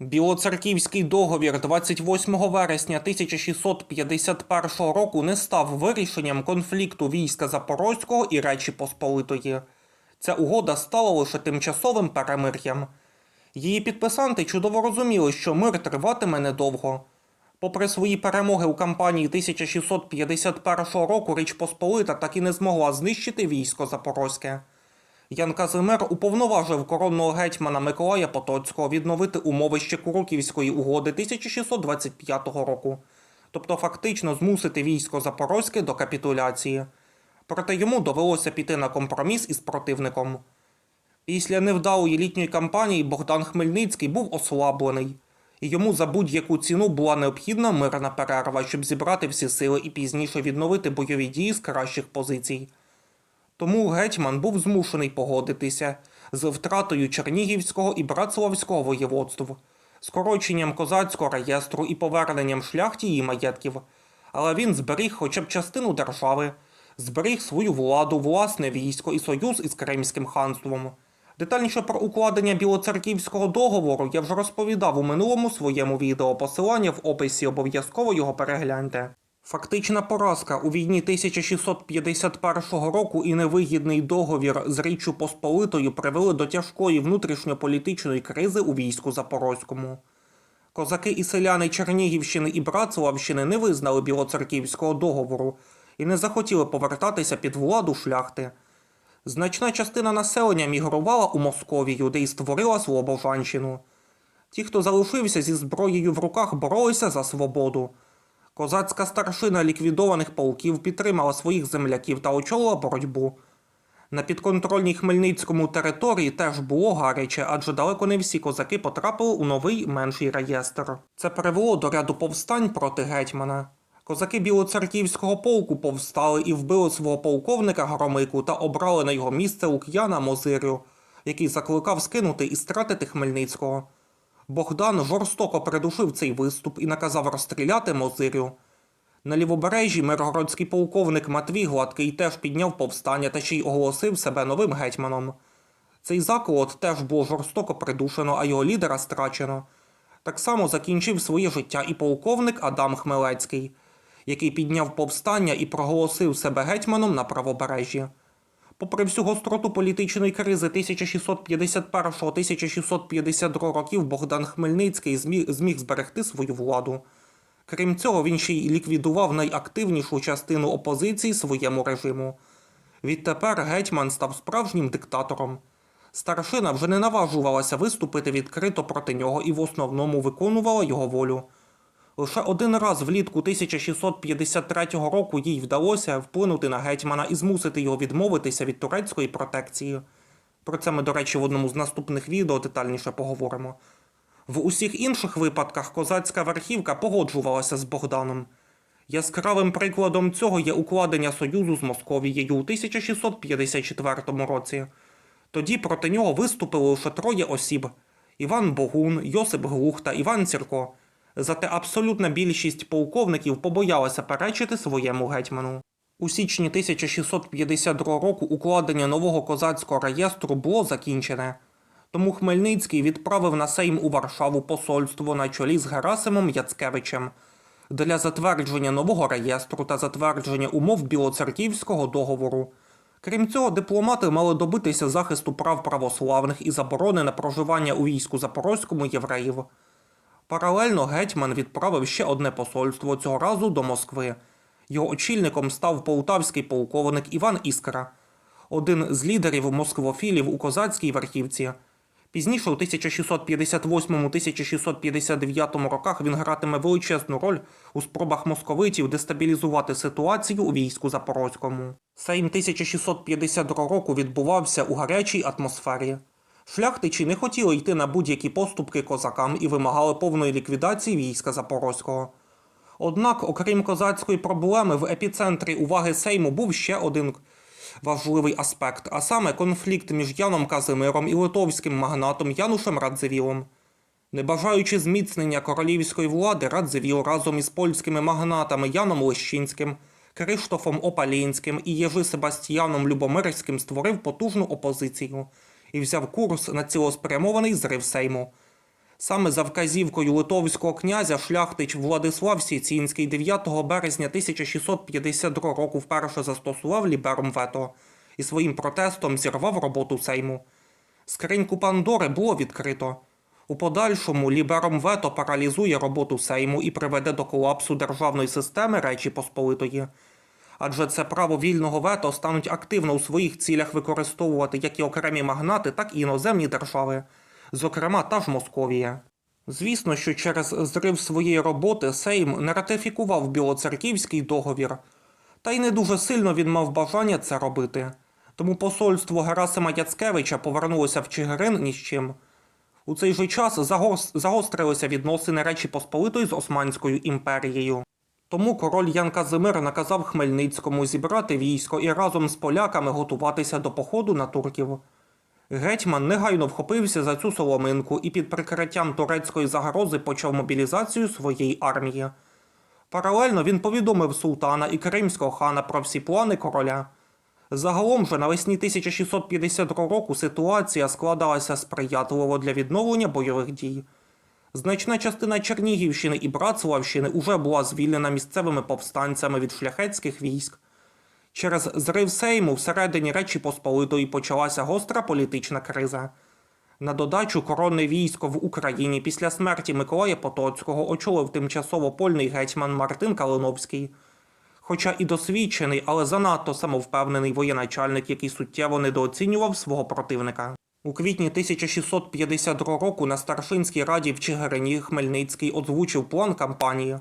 Білоцерківський договір 28 вересня 1651 року не став вирішенням конфлікту війська Запорозького і Речі Посполитої. Ця угода стала лише тимчасовим перемир'ям. Її підписанти чудово розуміли, що мир триватиме недовго. Попри свої перемоги у кампанії 1651 року, Річ Посполита так і не змогла знищити військо Запорозьке. Ян Казимир уповноважив коронного гетьмана Миколая Потоцького відновити умови ще Куруківської угоди 1625 року, тобто фактично змусити військо Запорозьке до капітуляції. Проте йому довелося піти на компроміс із противником. Після невдалої літньої кампанії Богдан Хмельницький був ослаблений, і йому за будь-яку ціну була необхідна мирна перерва, щоб зібрати всі сили і пізніше відновити бойові дії з кращих позицій. Тому гетьман був змушений погодитися з втратою Чернігівського і Братславського воєводств, скороченням козацького реєстру і поверненням шляхті її маєтків. Але він зберіг хоча б частину держави, зберіг свою владу, власне військо і союз із Кримським ханством. Детальніше про укладення білоцерківського договору я вже розповідав у минулому своєму відео. Посилання в описі обов'язково його перегляньте. Фактична поразка у війні 1651 року і невигідний договір з Річчю Посполитою привели до тяжкої внутрішньополітичної кризи у війську Запорозькому. Козаки і селяни Чернігівщини і Братславщини не визнали білоцерківського договору і не захотіли повертатися під владу шляхти. Значна частина населення мігрувала у Московію, де й створила Слобожанщину. Ті, хто залишився зі зброєю в руках, боролися за свободу. Козацька старшина ліквідованих полків підтримала своїх земляків та очолила боротьбу. На підконтрольній Хмельницькому території теж було гаряче, адже далеко не всі козаки потрапили у новий менший реєстр. Це привело до ряду повстань проти гетьмана. Козаки Білоцерківського полку повстали і вбили свого полковника Громику та обрали на його місце Лук'яна Мозирю, який закликав скинути і стратити Хмельницького. Богдан жорстоко придушив цей виступ і наказав розстріляти Мозирю. На лівобережжі миргородський полковник Матвій Гладкий теж підняв повстання та ще й оголосив себе новим гетьманом. Цей заколот теж було жорстоко придушено, а його лідера страчено. Так само закінчив своє життя і полковник Адам Хмелецький, який підняв повстання і проголосив себе гетьманом на правобережжі. Попри всю гостроту політичної кризи 1651-1652 років Богдан Хмельницький зміг, зберегти свою владу. Крім цього, він ще й ліквідував найактивнішу частину опозиції своєму режиму. Відтепер гетьман став справжнім диктатором. Старшина вже не наважувалася виступити відкрито проти нього і в основному виконувала його волю. Лише один раз влітку 1653 року їй вдалося вплинути на гетьмана і змусити його відмовитися від турецької протекції. Про це ми, до речі, в одному з наступних відео детальніше поговоримо. В усіх інших випадках козацька верхівка погоджувалася з Богданом. Яскравим прикладом цього є укладення союзу з Московією у 1654 році. Тоді проти нього виступили лише троє осіб: Іван Богун, Йосип Глух та Іван Цірко. Зате абсолютна більшість полковників побоялася перечити своєму гетьману. У січні 1652 року укладення нового козацького реєстру було закінчене. Тому Хмельницький відправив на Сейм у Варшаву посольство на чолі з Герасимом Яцкевичем для затвердження нового реєстру та затвердження умов Білоцерківського договору. Крім цього, дипломати мали добитися захисту прав православних і заборони на проживання у війську Запорозькому євреїв. Паралельно гетьман відправив ще одне посольство цього разу до Москви. Його очільником став полтавський полковник Іван Іскра, один з лідерів москвофілів у козацькій верхівці. Пізніше, у 1658-1659 роках, він гратиме величезну роль у спробах московитів дестабілізувати ситуацію у війську Запорозькому. Сейм 1652 року відбувався у гарячій атмосфері. Шляхтичі не хотіли йти на будь-які поступки козакам і вимагали повної ліквідації війська Запорозького. Однак, окрім козацької проблеми, в епіцентрі уваги Сейму був ще один важливий аспект, а саме конфлікт між Яном Казимиром і литовським магнатом Янушем Радзивілом. Не бажаючи зміцнення королівської влади, Радзивіл разом із польськими магнатами Яном Лещинським, Криштофом Опалінським і Єжи Себастьяном Любомирським створив потужну опозицію і взяв курс на цілеспрямований зрив Сейму. Саме за вказівкою литовського князя шляхтич Владислав Сіцінський 9 березня 1652 року вперше застосував ліберум вето і своїм протестом зірвав роботу Сейму. Скриньку Пандори було відкрито. У подальшому лібером вето паралізує роботу Сейму і приведе до колапсу державної системи Речі Посполитої. Адже це право вільного вето стануть активно у своїх цілях використовувати як і окремі магнати, так і іноземні держави, зокрема та ж Московія. Звісно, що через зрив своєї роботи Сейм не ратифікував Білоцерківський договір, та й не дуже сильно він мав бажання це робити. Тому посольство Герасима Яцкевича повернулося в Чигирин ні з чим. У цей же час загострилися відносини Речі Посполитої з Османською імперією. Тому король Ян Казимир наказав Хмельницькому зібрати військо і разом з поляками готуватися до походу на турків. Гетьман негайно вхопився за цю соломинку і під прикриттям турецької загрози почав мобілізацію своєї армії. Паралельно він повідомив султана і кримського хана про всі плани короля. Загалом же навесні 1652 року ситуація складалася сприятливо для відновлення бойових дій. Значна частина Чернігівщини і Братславщини уже була звільнена місцевими повстанцями від шляхетських військ. Через зрив Сейму всередині Речі Посполитої почалася гостра політична криза. На додачу коронне військо в Україні після смерті Миколая Потоцького очолив тимчасово польний гетьман Мартин Калиновський. Хоча і досвідчений, але занадто самовпевнений воєначальник, який суттєво недооцінював свого противника. У квітні 1652 року на Старшинській раді в Чигирині Хмельницький озвучив план кампанії.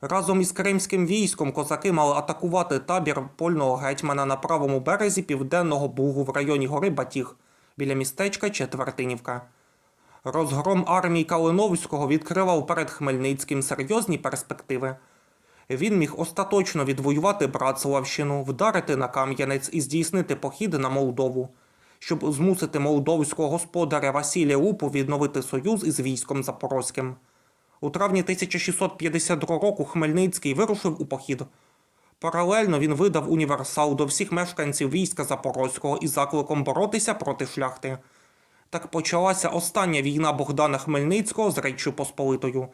Разом із кримським військом козаки мали атакувати табір польного гетьмана на правому березі південного Бугу в районі гори Батіг біля містечка Четвертинівка. Розгром армії Калиновського відкривав перед Хмельницьким серйозні перспективи. Він міг остаточно відвоювати Братславщину, вдарити на Кам'янець і здійснити похід на Молдову, щоб змусити молдовського господаря Василія Лупу відновити союз із військом Запорозьким. У травні 1652 року Хмельницький вирушив у похід. Паралельно він видав універсал до всіх мешканців війська Запорозького із закликом боротися проти шляхти. Так почалася остання війна Богдана Хмельницького з Реччю Посполитою,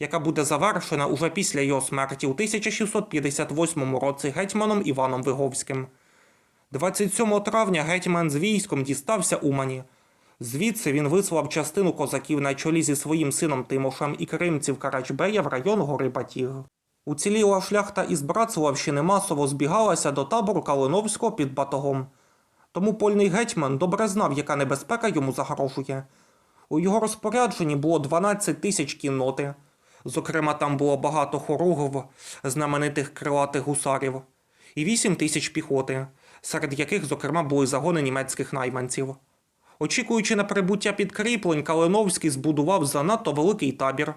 яка буде завершена уже після його смерті у 1658 році гетьманом Іваном Виговським. 27 травня гетьман з військом дістався Умані. Звідси він вислав частину козаків на чолі зі своїм сином Тимошем і кримців Карачбея в район гори Батіг. Уціліла шляхта із Братславщини масово збігалася до табору Калиновського під Батогом. Тому польний гетьман добре знав, яка небезпека йому загрожує. У його розпорядженні було 12 тисяч кінноти. Зокрема, там було багато хоругв, знаменитих крилатих гусарів, і 8 тисяч піхоти, серед яких, зокрема, були загони німецьких найманців. Очікуючи на прибуття підкріплень, Калиновський збудував занадто великий табір,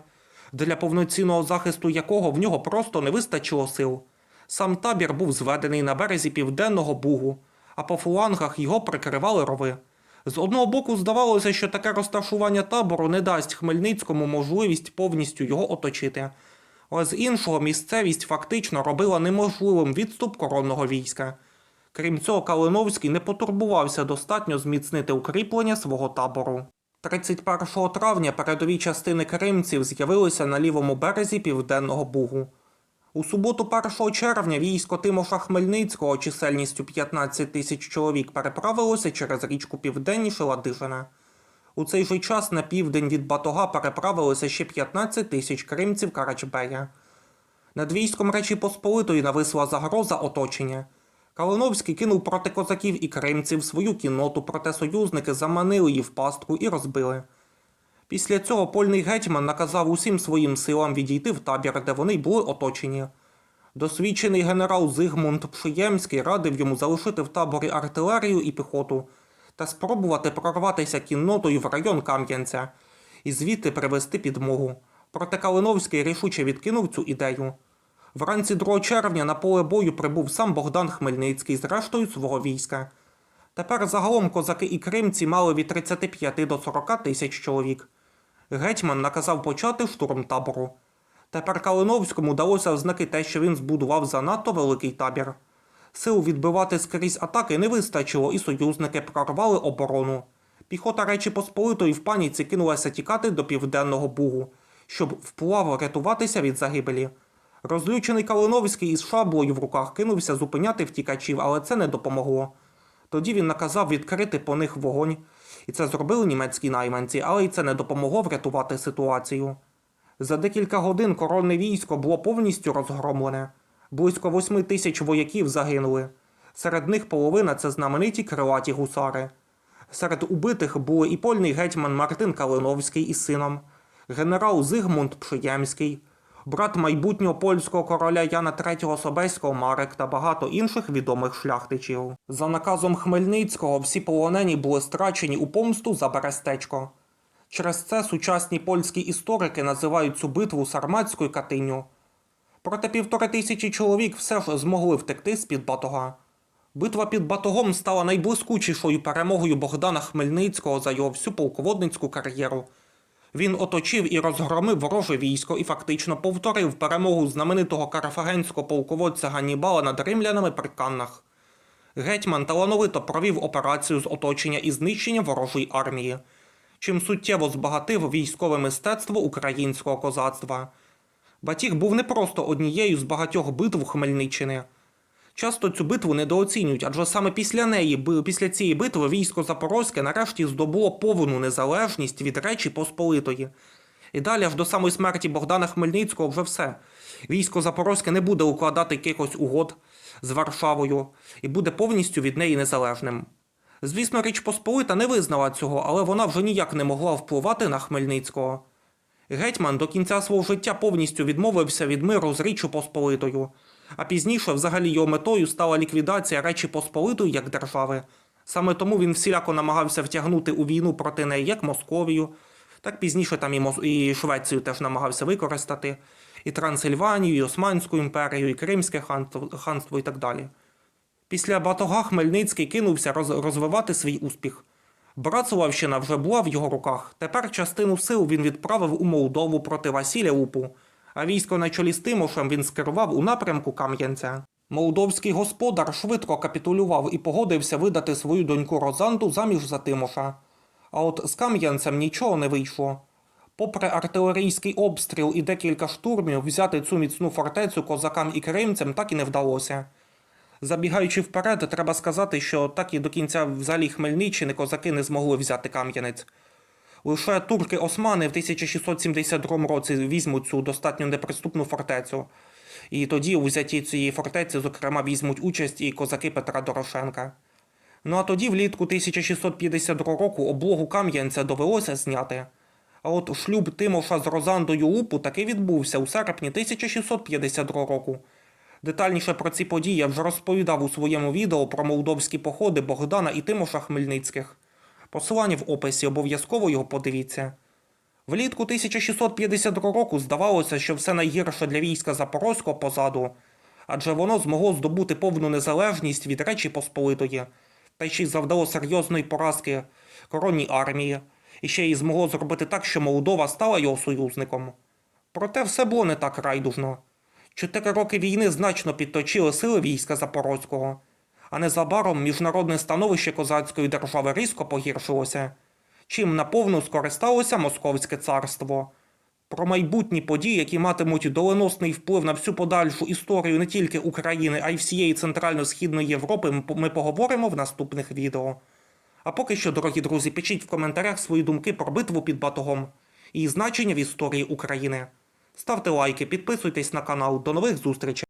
для повноцінного захисту якого в нього просто не вистачило сил. Сам табір був зведений на березі південного бугу, а по флангах його прикривали рови. З одного боку, здавалося, що таке розташування табору не дасть Хмельницькому можливість повністю його оточити. Але з іншого, місцевість фактично робила неможливим відступ коронного війська. Крім цього, Калиновський не потурбувався достатньо зміцнити укріплення свого табору. 31 травня передові частини кримців з'явилися на лівому березі Південного Бугу. У суботу 1 червня військо Тимоша Хмельницького чисельністю 15 тисяч чоловік переправилося через річку Південніше Ладижина. У цей же час на південь від Батога переправилося ще 15 тисяч кримців Карачбея. Над військом Речі Посполитої нависла загроза оточення. Калиновський кинув проти козаків і кримців свою кінноту, проте союзники заманили її в пастку і розбили. Після цього польний гетьман наказав усім своїм силам відійти в табір, де вони були оточені. Досвідчений генерал Зигмунд Пшиємський радив йому залишити в таборі артилерію і піхоту та спробувати прорватися кіннотою в район Кам'янця і звідти привезти підмогу. Проте Калиновський рішуче відкинув цю ідею. Вранці 2 червня на поле бою прибув сам Богдан Хмельницький з рештою свого війська. Тепер загалом козаки і кримці мали від 35 до 40 тисяч чоловік. Гетьман наказав почати штурм табору. Тепер Калиновському далося в знаки те, що він збудував занадто великий табір. Сил відбивати скрізь атаки не вистачило, і союзники прорвали оборону. Піхота Речі Посполитої в паніці кинулася тікати до Південного Бугу, щоб вплаво рятуватися від загибелі. Розлючений Калиновський із шаблею в руках кинувся зупиняти втікачів, але це не допомогло. Тоді він наказав відкрити по них вогонь, і це зробили німецькі найманці, але й це не допомогло врятувати ситуацію. За декілька годин коронне військо було повністю розгромлене. Близько восьми тисяч вояків загинули. Серед них половина це знамениті крилаті гусари. Серед убитих були і польний гетьман Мартин Калиновський із сином, генерал Зигмунд Пшиємський, брат майбутнього польського короля Яна III Собеського Марек та багато інших відомих шляхтичів. За наказом Хмельницького всі полонені були страчені у помсту за Берестечко. Через це сучасні польські історики називають цю битву Сарматською Катиню. Проте півтори тисячі чоловік все ж змогли втекти з-під Батога. Битва під Батогом стала найблискучішою перемогою Богдана Хмельницького за його всю полководницьку кар'єру. Він оточив і розгромив вороже військо і фактично повторив перемогу знаменитого карфагенського полководця Ганнібала над римлянами при Каннах. Гетьман талановито провів операцію з оточення і знищення ворожої армії, чим суттєво збагатив військове мистецтво українського козацтва. Батіг був не просто однією з багатьох битв Хмельниччини. Часто цю битву недооцінюють, адже саме після неї, після цієї битви, військо Запорозьке нарешті здобуло повну незалежність від Речі Посполитої. І далі аж до самої смерті Богдана Хмельницького вже все. Військо Запорозьке не буде укладати якихось угод з Варшавою і буде повністю від неї незалежним. Звісно, Річ Посполита не визнала цього, але вона вже ніяк не могла впливати на Хмельницького. Гетьман до кінця свого життя повністю відмовився від миру з Річчю Посполитою, а пізніше взагалі його метою стала ліквідація Речі Посполитої як держави. Саме тому він всіляко намагався втягнути у війну проти неї як Московію, так пізніше там і, Мос... і Швецію теж намагався використати, і Трансильванію, і Османську імперію, і Кримське ханство, і так далі. Після Батога Хмельницький кинувся роз... розвивати свій успіх. Братславщина вже була в його руках. Тепер частину сил він відправив у Молдову проти Василя Упу, а військо на чолі з Тимошем він скерував у напрямку Кам'янця. Молдовський господар швидко капітулював і погодився видати свою доньку Розанду заміж за Тимоша. А от з Кам'янцем нічого не вийшло. Попри артилерійський обстріл і декілька штурмів, взяти цю міцну фортецю козакам і кримцям так і не вдалося. Забігаючи вперед, треба сказати, що так і до кінця взагалі Хмельниччини козаки не змогли взяти Кам'янець. Лише турки-османи в 1672 році візьмуть цю достатньо неприступну фортецю. І тоді у взятті цієї фортеці, зокрема, візьмуть участь і козаки Петра Дорошенка. Ну а тоді, влітку 1652 року, облогу Кам'янця довелося зняти. А от шлюб Тимоша з Розандою Лупу таки відбувся у серпні 1652 року. Детальніше про ці події я вже розповідав у своєму відео про молдовські походи Богдана і Тимоша Хмельницьких. Посилання в описі обов'язково його подивіться. Влітку 1652 року здавалося, що все найгірше для війська Запорозького позаду, адже воно змогло здобути повну незалежність від Речі Посполитої, та ще й завдало серйозної поразки коронній армії, і ще й змогло зробити так, що Молдова стала його союзником. Проте все було не так райдужно. Чотири роки війни значно підточили сили війська Запорозького, а незабаром міжнародне становище козацької держави різко погіршилося, чим наповну скористалося Московське царство. Про майбутні події, які матимуть доленосний вплив на всю подальшу історію не тільки України, а й всієї Центрально-Східної Європи, ми поговоримо в наступних відео. А поки що, дорогі друзі, пишіть в коментарях свої думки про битву під Батогом і значення в історії України. Ставте лайки, підписуйтесь на канал. До нових зустрічей!